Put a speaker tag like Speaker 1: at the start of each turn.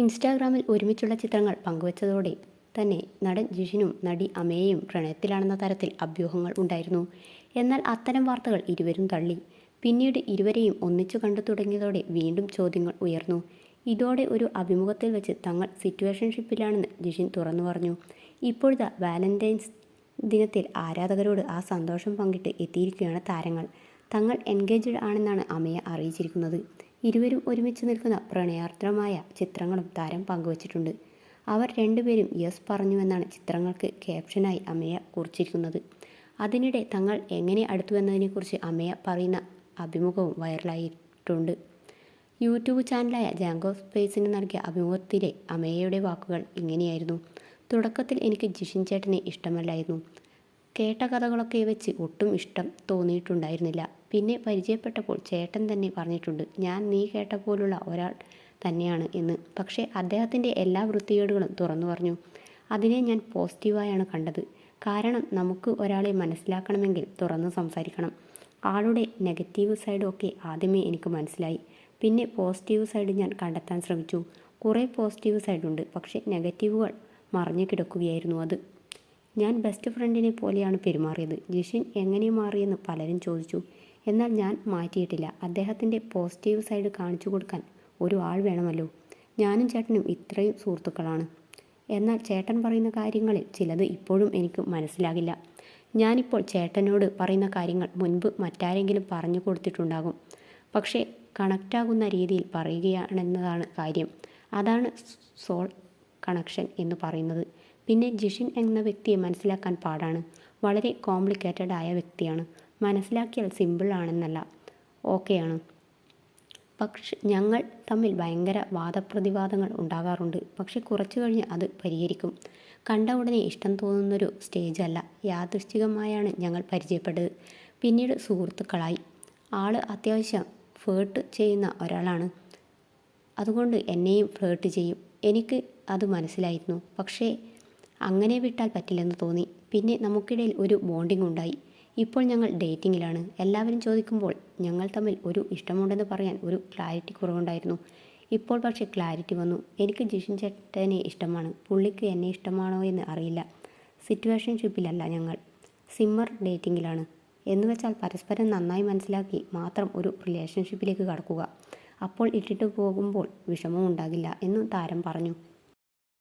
Speaker 1: ഇൻസ്റ്റാഗ്രാമിൽ ഒരുമിച്ചുള്ള ചിത്രങ്ങൾ പങ്കുവച്ചതോടെ തന്നെ നടൻ ജിഷിനും നടി അമേയും പ്രണയത്തിലാണെന്ന തരത്തിൽ അഭ്യൂഹങ്ങൾ ഉണ്ടായിരുന്നു. എന്നാൽ അത്തരം വാർത്തകൾ ഇരുവരും തള്ളി. പിന്നീട് ഇരുവരെയും ഒന്നിച്ചു കണ്ടു തുടങ്ങിയതോടെ വീണ്ടും ചോദ്യങ്ങൾ ഉയർന്നു. ഇതോടെ ഒരു അഭിമുഖത്തിൽ വെച്ച് തങ്ങൾ സിറ്റുവേഷൻഷിപ്പിലാണെന്ന് ജിഷിൻ തുറന്നു പറഞ്ഞു. ഇപ്പോഴത്തെ വാലന്റൈൻസ് ദിനത്തിൽ ആരാധകരോട് ആ സന്തോഷം പങ്കിട്ട് എത്തിയിരിക്കുകയാണ് താരങ്ങൾ. തങ്ങൾ എൻഗേജ്ഡ് ആണെന്നാണ് അമയ അറിയിച്ചിരിക്കുന്നത്. ഇരുവരും ഒരുമിച്ച് നിൽക്കുന്ന പ്രണയാർദ്രമായ ചിത്രങ്ങളും താരം പങ്കുവച്ചിട്ടുണ്ട്. അവർ രണ്ടുപേരും യെസ് പറഞ്ഞുവെന്നാണ് ചിത്രങ്ങൾക്ക് ക്യാപ്ഷനായി അമയ കുറിച്ചിരിക്കുന്നത്. അതിനിടെ തങ്ങൾ എങ്ങനെ അടുത്തുവെന്നതിനെക്കുറിച്ച് അമയ പറയുന്ന അഭിമുഖവും വൈറലായിട്ടുണ്ട്. യൂട്യൂബ് ചാനലായ ജാങ്കോ സ്പേസിന് നൽകിയ അഭിമുഖത്തിലെ അമയയുടെ വാക്കുകൾ ഇങ്ങനെയായിരുന്നു. തുടക്കത്തിൽ എനിക്ക് ജിഷിൻ ചേട്ടനെ ഇഷ്ടമല്ലായിരുന്നു. കേട്ട കഥകളൊക്കെ വെച്ച് ഒട്ടും ഇഷ്ടം തോന്നിയിട്ടുണ്ടായിരുന്നില്ല. പിന്നെ പരിചയപ്പെട്ടപ്പോൾ ചേട്ടൻ തന്നെ പറഞ്ഞിട്ടുണ്ട് ഞാൻ നീ കേട്ട പോലുള്ള ഒരാൾ തന്നെയാണ് എന്ന്. പക്ഷേ അദ്ദേഹത്തിന്റെ എല്ലാ വൃത്തികേടുകളും തുറന്നു പറഞ്ഞു. അതിനെ ഞാൻ പോസിറ്റീവായാണ് കണ്ടത്. കാരണം നമുക്ക് ഒരാളെ മനസ്സിലാക്കണമെങ്കിൽ തുറന്ന് സംസാരിക്കണം. ആളുടെ നെഗറ്റീവ് സൈഡൊക്കെ ആദ്യമേ എനിക്ക് മനസ്സിലായി. പിന്നെ പോസിറ്റീവ് സൈഡ് ഞാൻ കണ്ടെത്താൻ ശ്രമിച്ചു. കുറേ പോസിറ്റീവ് സൈഡുണ്ട് പക്ഷേ നെഗറ്റീവുകൾ മറിഞ്ഞു കിടക്കുകയായിരുന്നു അത്. ഞാൻ ബെസ്റ്റ് ഫ്രണ്ടിനെ പോലെയാണ് പെരുമാറിയത്. ജിഷിൻ എങ്ങനെ മാറിയെന്ന് പലരും ചോദിച്ചു. എന്നാൽ ഞാൻ മാറ്റിയിട്ടില്ല. അദ്ദേഹത്തിന്റെ പോസിറ്റീവ് സൈഡ് കാണിച്ചു കൊടുക്കാൻ ഒരു ആൾ വേണമല്ലോ. ഞാനും ചേട്ടനും ഇത്രയും സുഹൃത്തുക്കളാണ്. എന്നാൽ ചേട്ടൻ പറയുന്ന കാര്യങ്ങളിൽ ചിലത് ഇപ്പോഴും എനിക്ക് മനസ്സിലാകില്ല. ഞാനിപ്പോൾ ചേട്ടനോട് പറയുന്ന കാര്യങ്ങൾ മുൻപ് മറ്റാരെങ്കിലും പറഞ്ഞു കൊടുത്തിട്ടുണ്ടാകും. പക്ഷേ കണക്റ്റാകുന്ന രീതിയിൽ പറയുകയാണെന്നതാണ് കാര്യം. അതാണ് സോൾ കണക്ഷൻ എന്ന് പറയുന്നത്. പിന്നെ ജിഷിൻ എന്ന വ്യക്തിയെ മനസ്സിലാക്കാൻ പാടാണ്. വളരെ കോംപ്ലിക്കേറ്റഡ് ആയ വ്യക്തിയാണ്. മനസ്സിലാക്കിയാൽ സിമ്പിൾ ആണെന്നല്ല. ഓക്കെയാണ് പക്ഷെ ഞങ്ങൾ തമ്മിൽ ഭയങ്കര വാദപ്രതിവാദങ്ങൾ ഉണ്ടാകാറുണ്ട്. പക്ഷെ കുറച്ചു കഴിഞ്ഞ് അത് പരിഹരിക്കും. കണ്ട ഉടനെ ഇഷ്ടം തോന്നുന്നൊരു സ്റ്റേജല്ല യാദൃശ്ചികമായാണ് ഞങ്ങൾ പരിചയപ്പെട്ടത്. പിന്നീട് സുഹൃത്തുക്കളായി. ആൾ അത്യാവശ്യം ഫ്ലേർട്ട് ചെയ്യുന്ന ഒരാളാണ്. അതുകൊണ്ട് എന്നെയും ഫ്ലേർട്ട് ചെയ്യും. എനിക്ക് അത് മനസ്സിലായിരുന്നു. പക്ഷേ അങ്ങനെ വിട്ടാൽ പറ്റില്ലെന്ന് തോന്നി. പിന്നെ നമുക്കിടയിൽ ഒരു ബോണ്ടിംഗ് ഉണ്ടായി. ഇപ്പോൾ ഞങ്ങൾ ഡേറ്റിങ്ങിലാണ് എല്ലാവരും ചോദിക്കുമ്പോൾ ഞങ്ങൾ തമ്മിൽ ഒരു ഇഷ്ടമുണ്ടെന്ന് പറയാൻ ഒരു ക്ലാരിറ്റി കുറവുണ്ടായിരുന്നു. ഇപ്പോൾ പക്ഷേ ക്ലാരിറ്റി വന്നു. എനിക്ക് ജിഷിൻ ചേട്ടനെ ഇഷ്ടമാണ്. പുള്ളിക്ക് എന്നെ ഇഷ്ടമാണോ എന്ന് അറിയില്ല. സിറ്റുവേഷൻഷിപ്പിലല്ല ഞങ്ങൾ. സിമ്മർ ഡേറ്റിങ്ങിലാണ് എന്ന് വെച്ചാൽ പരസ്പരം നന്നായി മനസ്സിലാക്കി മാത്രം ഒരു റിലേഷൻഷിപ്പിലേക്ക് കടക്കുക. അപ്പോൾ ഇട്ടിട്ട് പോകുമ്പോൾ വിഷമം ഉണ്ടാകില്ല എന്നും താരം പറഞ്ഞു.